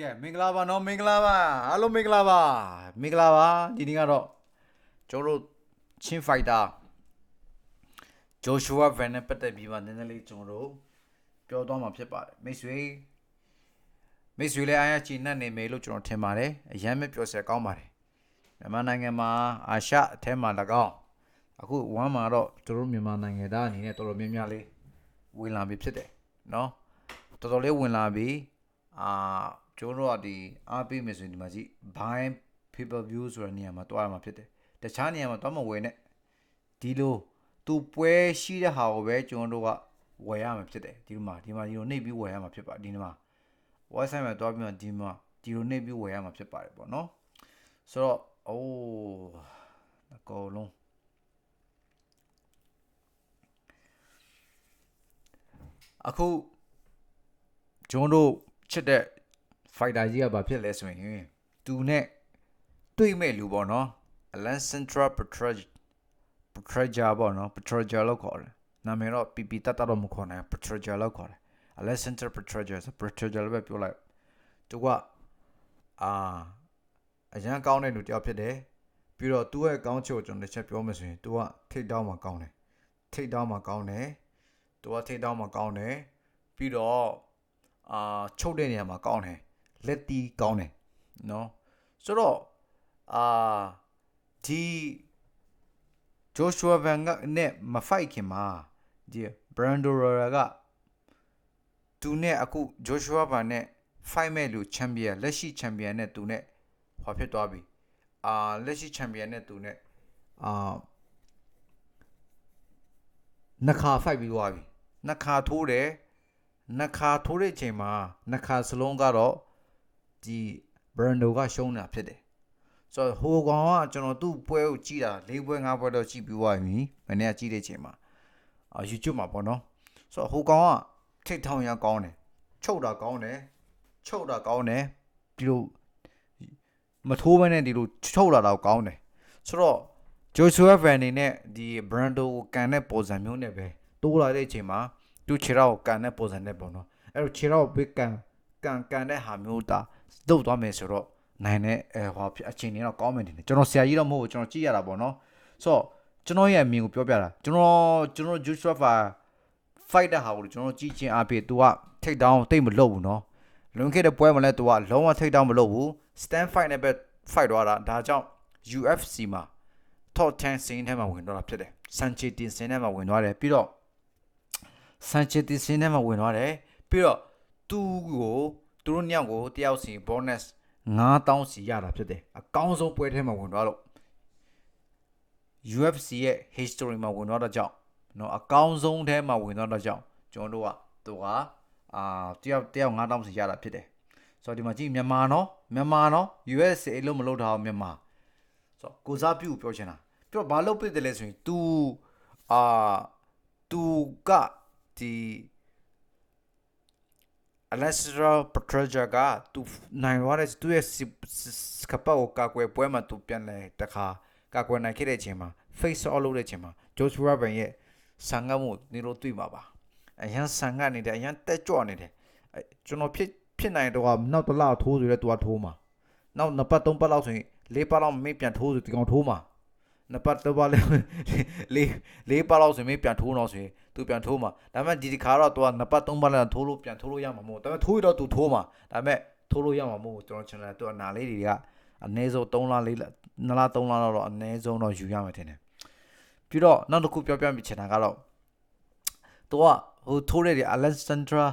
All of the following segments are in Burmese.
ကဲမင်္ဂလာပါနော်မင်္ဂလာပါအားလုံးမင်္ဂလာပါမင်္ဂလာပါဒီနေ့ကတော့ကျွန်တော်တို့ချင်းဖိုက်တာဂျိုရှူဝါဗန်နဲ့ပတ်သက်ပြီးမှနည်းနည်းလေးကျွန်တော်တို့ပြောသွားမှာဖြစ်ပါတယ်မိတ်ဆွေမိတ်ဆွေလည်းအားရချီနှက်နေမယ်လို့ကျွန်တော်ထင်ပါတယ်အရန်မဲ့ပြောစရာကောင်းပါတယ်မြန်မာနိုင်ငံမှာအာရှအထက်မှာ၎င်းအခုဝမ်းမှာတော့ကျွန်တော်တို့မြန်မာနိုင်ငံသားအနေနဲ့တော်တော်များများလေးဝင်လာပြီဖြစ်တယ်နော်တော်တော်လေးဝင်လာပြီအာ ကျွန်တော်တို့ကဒီအားပေးမယ်ဆိုရင်ဒီမှာကြည့် buy people view ဆိုတဲ့နေရာမှာတွားရမှာဖြစ်တယ်တခြားနေရာမှာတွားမဝယ်နဲ့ဒီလိုသူပွဲရှိတဲ့ဟာကိုပဲကျွန်တော်တို့ကဝယ်ရမှာဖြစ်တယ်ဒီလိုမှာဒီမှာဒီလိုနှိပ်ပြီးဝယ်ရမှာဖြစ်ပါဒီနေ့မှာ website မှာတွားပြီးမှဒီမှာဒီလိုနှိပ်ပြီးဝယ်ရမှာဖြစ်ပါတယ်ပေါ့နော်ဆိုတော့အိုးအကုန်လုံးအခုကျွန်တော်တို့ချစ်တဲ့ fighter ကြီးကဘာဖြစ်လဲဆိုရင်သူနဲ့တွေ့မဲ့လူပေါ့နော် Alessandra Petraj Petraja ပေါ့နော် Petraja လို့ခေါ်တယ်နာမည်တော့ PP တတ်တတ်တော့မခေါ်နိုင် Petraja လို့ခေါ်တယ် Alessandra Petraja ဆို Petraja လို့ပဲပြောလိုက်သူကအာအရန်ကောင်းတဲ့လူတစ်ယောက်ဖြစ်တယ်ပြီးတော့သူ့ရဲ့ကောင်းချုပ်ကျွန်တော်တစ်ချက်ပြောမှဆိုရင်သူကထိတ်တောင်းမှာကောင်းတယ်ထိတ်တောင်းမှာကောင်းတယ်သူကထိတ်တောင်းမှာကောင်းတယ်ပြီးတော့အာချုပ်တဲ့နေရာမှာကောင်းတယ် လက်တီးကောင်းတယ်နော်ဆိုတော့အာဒီဂျိုရှူဝါဗန်ကနဲ့မဖိုက်ခင်မှာဒီဘရန်ဒိုရာကသူနဲ့အခုဂျိုရှူဝါဗန်နဲ့ဖိုက်မဲ့လူချန်ပီယံလက်ရှိချန်ပီယံနဲ့သူနဲ့ဟောဖြစ်သွားပြီအာလက်ရှိချန်ပီယံနဲ့သူနဲ့အာနှစ်ခါဖိုက်ပြီးသွားပြီနှစ်ခါထိုးတယ်နှစ်ခါထိုးတဲ့အချိန်မှာနှစ်ခါစလုံးကတော့ ဒီဘရန်ဒိုကရှုံးတာဖြစ်တယ်ဆိုတော့ဟိုကောင်ကကျွန်တော်သူ့ပွဲကိုကြည့်တာ၄ပွဲ၅ပွဲတော့ကြည့်ပြီးသွားပြီမနေ့ကကြည့်တဲ့အချိန်မှာအာ YouTube မှာပေါ့နော်ဆိုတော့ဟိုကောင်ကထိတ်ထောင်ရကောင်းတယ်ချုပ်တာကောင်းတယ်ချုပ်တာကောင်းတယ်ဒီလိုမထိုးဘဲနဲ့ဒီလိုချုပ်လာတော့ကောင်းတယ်ဆိုတော့ဂျိုဆူဖန်နေနဲ့ဒီဘရန်ဒိုကိုကန်တဲ့ပုံစံမျိုးနဲ့ပဲတိုးလာတဲ့အချိန်မှာသူခြေထောက်ကိုကန်တဲ့ပုံစံနဲ့ပေါ့နော်အဲ့တော့ခြေထောက်ကိုဘကန်ကန်ကန်တဲ့ဟာမျိုးတာ တုတ်သွားမယ်ဆိုတော့နိုင်တဲ့အဲဟောအချိန်တွေတော့ကောင်းမယ်နေတယ်ကျွန်တော်ဆရာကြီးတော့မဟုတ်ဘူးကျွန်တော်ကြည့်ရတာပေါ့နော်ဆိုတော့ကျွန်တော်ရဲ့အမြင်ကိုပြောပြတာကျွန်တော်ကျွန်တော်ဂျူးစဖာ fight တဲ့ဟာကိုကျွန်တော်ကြည့်ချင်းအပြင် तू က take down တိတ်မလုပ်ဘူးနော်လွန်ခဲ့တဲ့ပွဲမှာလည်း तू ကလုံးဝ take down မလုပ်ဘူး stand fight နဲ့ပဲ fight သွားတာဒါကြောင့် UFC မှာ top 10စီးထဲမှာဝင်သွားတာဖြစ်တယ်ဆန်ချီတင်စင်းထဲမှာဝင်သွားတယ်ပြီးတော့ဆန်ချီတင်စင်းထဲမှာဝင်သွားတယ်ပြီးတော့သူ့ကို သူတို့နှစ်ယောက်ကိုတယောက်စီ bonus 9000စီရတာဖြစ်တယ်အကောင်းဆုံးပွဲထဲမှာဝင်သွားလို့ UFC ရဲ့ history မှာဝင်သွားတော့ကြောင့်နော်အကောင်းဆုံးထဲမှာဝင်သွားတော့ကြောင့်ကျွန်တော်တို့ကသူကအာတယောက်တယောက်9000စီရတာဖြစ်တယ်ဆိုတော့ဒီမှာကြည့်မြန်မာနော်မြန်မာနော် USA လို့မလုပ်ထားအောင်မြန်မာဆိုတော့ကိုစားပြုပြောချင်တာပြီးတော့ဘာလုပ်ပြစ်တယ်လဲဆိုရင် तू အာ तू ကဒီ အလက်စရာပထရဂျာကသူနိုင်သွားတဲ့သူ့ရဲ့စကပတ်ကိုကာကွယ်ပွဲမှာသူပြန်လဲတခါကာကွယ်နိုင်ခဲ့တဲ့အချိန်မှာ face off လုပ်တဲ့အချိန်မှာဂျိုးစူရာဘန်ရဲ့ဆန်ကမှုနေလို့တွေ့ပါပါအရန်ဆန်ကနေတယ်အရန်တက်ကြွနေတယ်ကျွန်တော်ဖြစ်ဖြစ်နိုင်တော့နောက်တစ်လထိုးဆိုရဲသူကထိုးမှာနောက်နှစ်ပတ်သုံးပတ်လောက်ဆိုရင်လေးပတ်လောက်မိပြန်ထိုးဆိုဒီကောင်ထိုးမှာ နှစ်ပတ်တော့ပါလေလေးလေးပတ်လောက်ဆိုမေးပြန်ထိုးတော့ဆိုရင်သူပြန်ထိုးမှာဒါပေမဲ့ဒီဒီခါတော့သူကနှစ်ပတ်သုံးပတ်လောက်ထိုးလို့ပြန်ထိုးလို့ရမှာမဟုတ်ဒါပေမဲ့ထိုးရတော့သူထိုးမှာဒါပေမဲ့ထိုးလို့ရမှာမဟုတ်ကျွန်တော်ချင်တယ်သူကနာလေးတွေကအနည်းဆုံး3လ4လ2လ3လတော့အနည်းဆုံးတော့ယူရမှာထင်တယ်ပြီးတော့နောက်တစ်ခုပြောပြမိချင်တာကတော့သူကဟိုထိုးတဲ့ဒီ Alexandra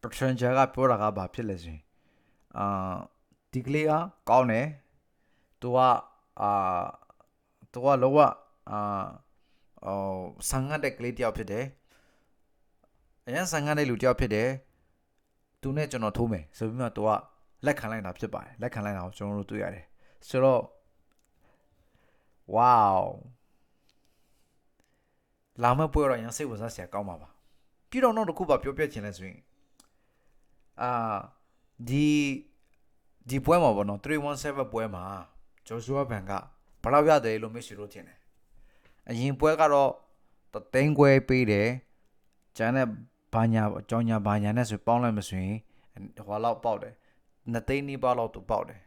Petranja ကပြောတာကဘာဖြစ်လဲဆိုရင်အာဒီကလေးကကောင်းတယ်သူကအာ သူကလောကအာအော်ဆန်ငတ်တဲ့ကလေးတယောက်ဖြစ်တယ်အရင်ဆန်ငတ်တဲ့လူတယောက်ဖြစ်တယ်သူနဲ့ကျွန်တော်ထိုးမယ်ဆိုပြီးမှသူကလက်ခံလိုက်တာဖြစ်ပါတယ်လက်ခံလိုက်တာကိုကျွန်တော်တို့တွေ့ရတယ်ဆိုတော့ wow လာမယ့်ပွဲတော့ရန်စိတ်ဝင်စားစရာကောင်းပါပါပြီးတော့နောက်တစ်ခုပါပြောပြချင်လဲဆိုရင်အာဒီဒီပွဲမှာပေါ့နော်317ပွဲမှာဂျိုရှူဝါဘန်က ဘယ်လောက်ရတယ်လို့မရှိလို့ထင်တယ်အရင်ပွဲကတော့တသိန်းခွဲပေးတယ်ကျန်တဲ့ဘာညာအကြောင်းညာဘာညာနဲ့ဆိုပေါင်းလိုက်မဆိုရင်ဟိုလောက်ပေါက်တယ်2သိန်းနီးပါးလောက်သူပေါက်တယ်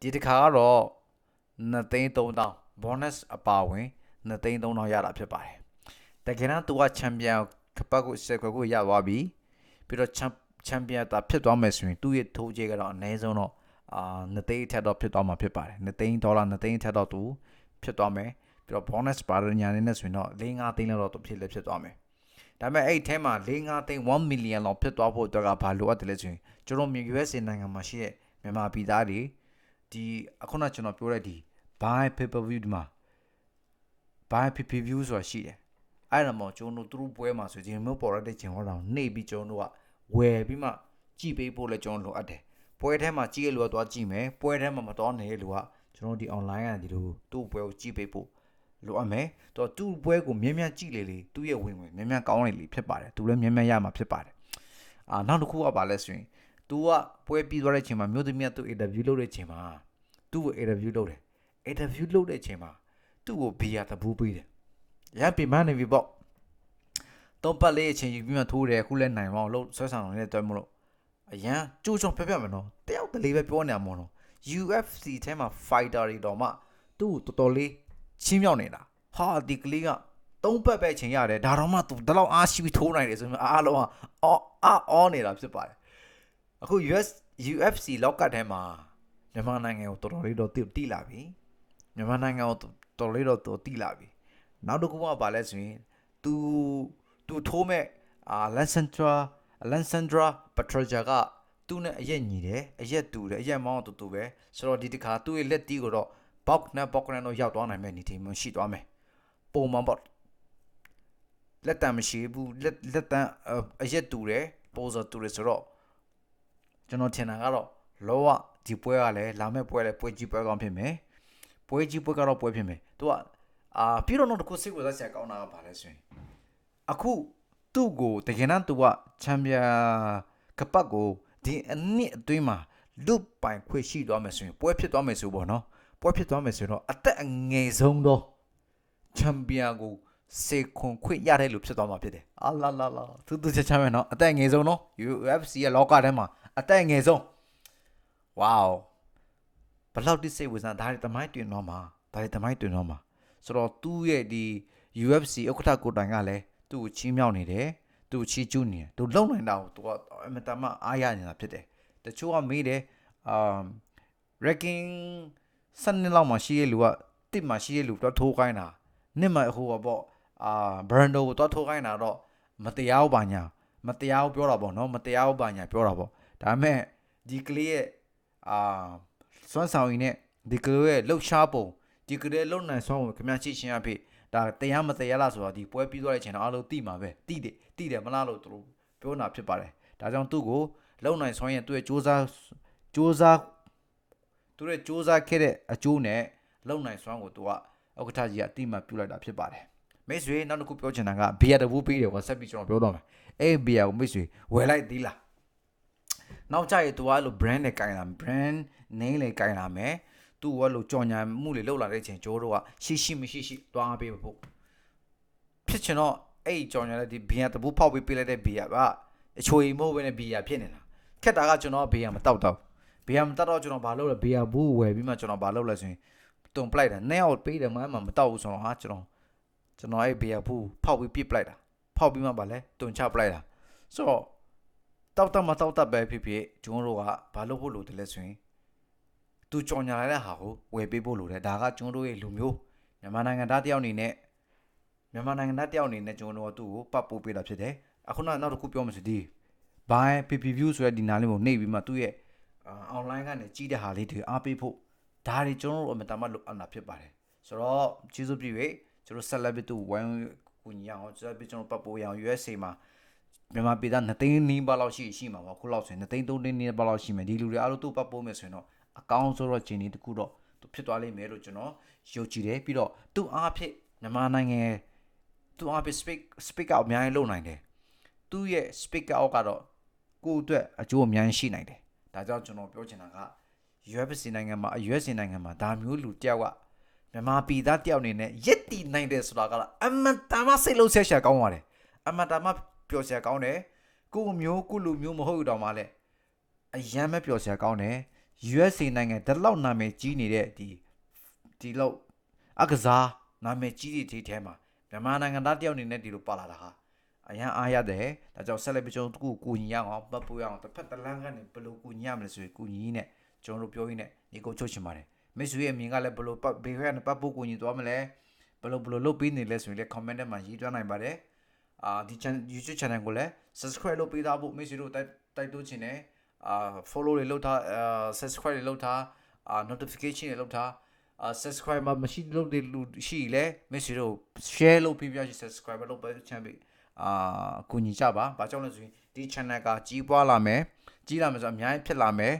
ဒီတစ်ခါကတော့2သိန်း3000 bonus အပါဝင်2သိန်း3000ရတာဖြစ်ပါတယ်တကယ်တော့သူကချန်ပီယံကပတ်ကိုဆက်ခွက်ကိုရသွားပြီပြီးတော့ချန်ချန်ပီယံတာဖြစ်သွားမယ်ဆိုရင်သူ့ရဲ့ထိုးကြေးကတော့အနည်းဆုံးတော့ အာ2သိန်းအထက်တော့ဖြစ်သွားမှာဖြစ်ပါတယ်2သိန်းဒေါ်လာ2သိန်းအထက်တော့သူဖြစ်သွားမယ်ပြီးတော့ bonus ပါရညာနေနဲ့ဆိုရင်တော့4 5သိန်းလောက်တော့သူဖြစ်လည်းဖြစ်သွားမယ်ဒါပေမဲ့အဲ့ထဲမှာ4 5သိန်း1 million လောက်ဖြစ်သွားဖို့အတွက်ကဘာလိုအပ်တယ်လဲဆိုရင်ကျွန်တော်မြန်မာ USA နိုင်ငံမှာရှိတဲ့မြန်မာပြည်သားတွေဒီအခုနကျွန်တော်ပြောတဲ့ဒီ buy pay per view ဒီမှာ buy pay per view ဆိုတာရှိတယ်အဲ့ဒါမှကျွန်တော်တို့သူတို့ပွဲမှာဆိုရင်မျိုးပေါ်ရတဲ့ချိန်ဟောတော့နေပြီးကျွန်တော်တို့ကဝယ်ပြီးမှကြည့်ပေးဖို့လဲကျွန်တော်လိုအပ်တယ် ပွဲထဲမှာကြည့်ရလို့တော့ကြည့်မယ်ပွဲထဲမှာမတော်နေတဲ့လူကကျွန်တော်ဒီ online ကဒီလိုသူ့ပွဲကိုကြည့်ပေးဖို့လိုအပ်မယ်တော့သူ့ပွဲကိုမြင်မြတ်ကြည့်လေလေသူ့ရဲ့ဝင်ဝင်မြင်မြတ်ကောင်းလေလေဖြစ်ပါတယ်သူလည်းမြင်မြတ်ရမှာဖြစ်ပါတယ်အာနောက်တစ်ခုကပါလဲဆိုရင် तू ကပွဲပြီးသွားတဲ့ချိန်မှာမြို့သမီးကသူ့ interview လုပ်တဲ့ချိန်မှာသူ့ကို interview လုပ်တယ် interview လုပ်တဲ့ချိန်မှာသူ့ကိုဘီယာတပူးပေးတယ်ရပြီမနေပြီပေါ့တော့ပတ်လေးအချိန်ယူပြီးမှထိုးတယ်အခုလဲနိုင်အောင်လို့ဆွဲဆောင်နေတဲ့တွဲမလို့ အရန်ကြိုးချောင်ဖက်ဖက်မနော်တယောက်တလေပဲပြောနေမှာမနော် UFC ထဲမှာ fighter တွေတော့မှသူ့ကိုတော်တော်လေးချင်းမြောက်နေတာဟာဒီကလေးကသုံးပတ်ပဲချိန်ရတယ်ဒါတော့မှသူဒီလောက်အားရှိပြီးထိုးနိုင်တယ်ဆိုရင်အားလုံးကအော်အော်နေတာဖြစ်ပါတယ်အခု US UFC လောက်ကထဲမှာမြန်မာနိုင်ငံကိုတော်တော်လေးတော့တိလာပြီမြန်မာနိုင်ငံကိုတော်တော်လေးတော့တိလာပြီနောက်တစ်ခုကဘာလဲဆိုရင် तू သူထိုးမဲ့အာလန် ဆန်ဒရာလန်ဆန်ဒရာပထရာဂျာကသူ့နဲ့အရက်ညီတယ်အရက်တူတယ်အရက်မောင်းတူတူပဲဆိုတော့ဒီတစ်ခါသူ့ရဲ့လက်တီးကိုတော့ဘောက်နဲ့ဘောက်နဲ့တော့ရောက်သွားနိုင်မဲ့နေทีမရှိသွားမယ်ပုံမှန်ပေါ့လက်တံမရှိဘူးလက်လက်တံအရက်တူတယ်ပိုဇာတူတယ်ဆိုတော့ကျွန်တော်ထင်တာကတော့လောကဒီပွဲကလည်းလာမဲ့ပွဲလည်းပွဲကြီးပွဲကောင်းဖြစ်မယ်ပွဲကြီးပွဲကတော့ပွဲဖြစ်မယ်သူကအာပြီးတော့တော့တခုစိတ်ဝင်စားစရာကောင်းတာကဘာလဲဆိုရင်အခု သူ့ကိုတကယ်တမ်းသူကချန်ပီယံကပတ်ကိုဒီအနှစ်အတွင်းမှာလွတ်ပိုင်ခွင့်ရှိသွားမယ်ဆိုရင်ပွဲဖြစ်သွားမယ်ဆိုပေါ့နော်ပွဲဖြစ်သွားမယ်ဆိုတော့အသက်အငယ်ဆုံးသောချန်ပီယံကိုစေခွန်ခွင့်ရတဲ့လူဖြစ်သွားမှာဖြစ်တယ်အာလာလာလာသူသူချက်ချမ်းမယ်နော်အသက်အငယ်ဆုံးနော် UFC ရဲ့လောကထဲမှာအသက်အငယ်ဆုံးဝေါဘလောက်တိစိတ်ဝင်စားဒါတွေတမိုင်းတွင်တော့မှာဒါတွေတမိုင်းတွင်တော့မှာဆိုတော့သူ့ရဲ့ဒီ UFC ဥက္ကဋ္ဌကိုတိုင်ကလည်း သူ့ကိုချီးမြှောက်နေတယ်သူ့ချီးကျူးနေတယ်သူလုံနိုင်တာကိုသူကအမတမအားရနေတာဖြစ်တယ်တချို့ကမေးတယ်အာ ranking စနစ်လောက်မှရှိရလူကတစ်မှရှိရလူတော့ထိုးခိုင်းတာနှစ်မှဟိုပေါ့အာဘရန်ဒိုကိုတော့ထိုးခိုင်းတာတော့မတရားဘူးပါညာမတရားဘူးပြောတာပေါ့နော်မတရားဘူးပါညာပြောတာပေါ့ဒါပေမဲ့ဒီကလေးရဲ့အာစွမ်းဆောင်ရည်နဲ့ဒီကလေးရဲ့လှုပ်ရှားပုံဒီကလေးလုံနိုင်စွမ်းကိုခင်ဗျားချိချင်းအဖြစ် ဒါတရားမတရားလားဆိုတော့ဒီပွဲပြီးသွားတဲ့အချိန်တော့အားလုံးသိမှာပဲသိတယ်သိတယ်မလားလို့သူတို့ပြောတာဖြစ်ပါတယ်ဒါကြောင့်သူ့ကိုလုံနိုင်ဆွမ်းရင်သူ့ရဲ့စူးစမ်းစူးစမ်းသူရဲ့စူးစမ်းခဲ့တဲ့အကျိုးနဲ့လုံနိုင်ဆွမ်းကိုသူကဥက္ကဋ္ဌကြီးကအတိမတ်ပြုလိုက်တာဖြစ်ပါတယ်မိတ်ဆွေနောက်တစ်ခုပြောချင်တာကဘီယာတဘူးပေးတယ်ကွာဆက်ပြီးကျွန်တော်ပြောတော့မယ်အဲ့ဘီယာကိုမိတ်ဆွေဝယ်လိုက်သေးလားနောက်ကြရင်သူကအဲ့လို brand နဲ့ကင်လာ brand name လေးကင်လာမယ် သူ့ဝက်လို့ကြော်ညာမှုတွေလောက်လာတဲ့အချိန်ကျိုးတို့ကရှိရှိမရှိရှိတွားပေးဖို့ဖြစ်ချင်တော့အဲ့ကြော်ညာတဲ့ဒီဘီယာတပူးဖောက်ပေးပေးလိုက်တဲ့ဘီယာကအချိုရီမဟုတ်ဘဲနဲ့ဘီယာဖြစ်နေတာခက်တာကကျွန်တော်ဘီယာမတောက်တော့ဘီယာမတောက်တော့ကျွန်တော်ဘာလုပ်လဲဘီယာဘူးဝယ်ပြီးမှကျွန်တော်ဘာလုပ်လဲဆိုရင်တုံပလိုက်တာနဲ့အောင်ပေးတယ်မှမမတောက်ဘူးဆိုတော့ဟာကျွန်တော်ကျွန်တော်အဲ့ဘီယာဘူးဖောက်ပြီးပြစ်ပလိုက်တာဖောက်ပြီးမှဗာလဲတုံချပလိုက်တာဆိုတော့တောက်တော့မတောက်တတ်ပဲဖြစ်ဖြစ်ကျွန်တော်တို့ကဘာလုပ်ဖို့လိုတယ်လဲဆိုရင် သူကြော်ညာလိုက်တဲ့ဟာကိုဝယ်ပေးဖို့လိုတယ်ဒါကကျွန်တော်တို့ရဲ့လူမျိုးမြန်မာနိုင်ငံသားတယောက်အနေနဲ့မြန်မာနိုင်ငံသားတယောက်အနေနဲ့ကျွန်တော်တို့ကသူ့ကိုပတ်ပိုးပေးတာဖြစ်တယ်အခုနောက်နောက်တစ်ခုပြောမှဆိုဒီ buy PPV ဆိုတဲ့ဒီနားလေးကိုနှိပ်ပြီးမှသူ့ရဲ့ online ကနေကြီးတဲ့ဟာလေးတွေအားပေးဖို့ဒါတွေကျွန်တော်တို့အမတမလို့အနာဖြစ်ပါတယ်ဆိုတော့ကျေးဇူးပြု၍ကျွန်တော် celebrity ဝိုင်းကူညီအောင်ကျွန်တော်ကျွန်တော်ပတ်ပိုးရအောင် USA မှာမြန်မာပြည်သား2သိန်းနီးပါးလောက်ရှိရှိမှာပါခုလောက်ဆိုရင်2သိန်း3သိန်းနီးပါးလောက်ရှိမယ်ဒီလူတွေအားလုံးသူ့ပတ်ပိုးမယ်ဆိုရင်တော့ အကောင်းဆုံးတော့ဂျင်းဒီတခုတော့သူဖြစ်သွားလိမ့်မယ်လို့ကျွန်တော်ယုံကြည်တယ်ပြီးတော့သူ့အားဖြင့်မြန်မာနိုင်ငံသူ့အားဖြင့် speak speak out အများကြီးလုပ်နိုင်တယ်သူ့ရဲ့ speak out ကတော့ကိုယ့်အတွက်အကျိုးအများကြီးရှိနိုင်တယ်ဒါကြောင့်ကျွန်တော်ပြောချင်တာက UFC နိုင်ငံမှာ US နိုင်ငံမှာဒါမျိုးလူတယောက်ကမြန်မာပြည်သားတယောက်အနေနဲ့ရစ်တည်နိုင်တယ်ဆိုတာကအမန်တမစိတ်လုံးဆက်ရှာကောင်းပါတယ်အမန်တမပျော်စရာကောင်းတယ်ကိုမျိုးကိုလူမျိုးမဟုတ်တော့မှလဲအရန်မဲ့ပျော်စရာကောင်းတယ် USA နိုင်ငံတလောက်နာမည်ကြီးနေတဲ့ဒီဒီလောက်အကစားနာမည်ကြီးတွေဒီထဲမှာမြန်မာနိုင်ငံသားတယောက်အနေနဲ့ဒီလိုပါလာတာဟာအရန်အားရတယ်ဒါကြောင့်ဆက်လက်ပြီးကျွန်တော်တို့ကိုကူညီရအောင်ပတ်ဖို့ရအောင်တစ်ဖက်တစ်လမ်းကနေဘယ်လိုကူညီရမလဲဆိုရင်ကူညီရင်းနဲ့ကျွန်တော်တို့ပြောရင်းနဲ့ဒီကိုချုပ်ချင်ပါတယ်မိတ်ဆွေရဲ့အမြင်ကလည်းဘယ်လိုပတ်ဘေးကနေပတ်ဖို့ကူညီသွားမလဲဘယ်လိုဘယ်လိုလုပ်ပေးနေလဲဆိုရင်လည်း comment ထဲမှာရေးသွင်းနိုင်ပါတယ်အာဒီ channel YouTube channel ကိုလည်း subscribe လုပ်ပေးသားဖို့မိတ်ဆွေတို့တိုက်တိုက်တွန်းချင်တယ် အာ follow တွေလုပ်ထားအာ subscribe တွေလုပ်ထားအာ notification တွေလုပ်ထားအာ subscribe မမရှိလုပ်တဲ့လူရှိလဲမိတ်ဆွေတို့ share လုပ်ပြီးပြရှိ subscribe လုပ်ပေးချမ်းပြီအာကူညီကြပါဘာကြောင့်လဲဆိုရင်ဒီ channel ကကြီးပွားလာမယ်ကြီးလာမယ်ဆိုတော့အများကြီးဖြစ်လာမယ်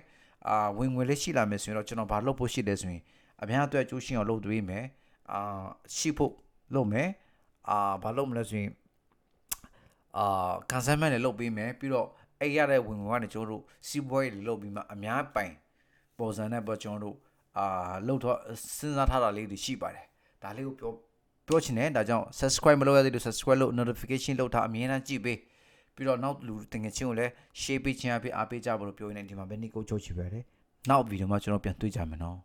အာဝင်ငွေလေးရှိလာမယ်ဆိုရင်တော့ကျွန်တော်ဘာလုပ်ဖို့ရှိလဲဆိုရင်အများအတွက်အကျိုးရှိအောင်လုပ်သွေးမယ်အာရှိဖို့လုပ်မယ်အာဘာလုပ်မလဲဆိုရင်အာကန်ဆယ်မန့်တွေလုပ်ပေးမယ်ပြီးတော့ အဲ့ရတဲ့ဝင်ဝင်ကနေကျွန်တော်တို့စီးပွားရေးတွေလုပ်ပြီးမှအများပိုင်ပေါ်စံနဲ့ပေါ့ကျွန်တော်တို့အာလုပ်တော့စဉ်းစားထားတာလေးတွေရှိပါတယ်ဒါလေးကိုပြောပြောချင်တယ်ဒါကြောင့် subscribe မလုပ်ရသေးလို့ subscribe လုပ် notification လုပ်ထားအမြဲတမ်းကြည့်ပေးပြီးတော့နောက်လူတင်ငယ်ချင်းကိုလည်း share ပေးခြင်းအဖြစ်အားပေးကြဖို့လို့ပြောရင်းနဲ့ဒီမှာပဲ Nico ချုပ်ချပြရတယ်နောက်ဗီဒီယိုမှာကျွန်တော်ပြန်တွေ့ကြမယ်နော်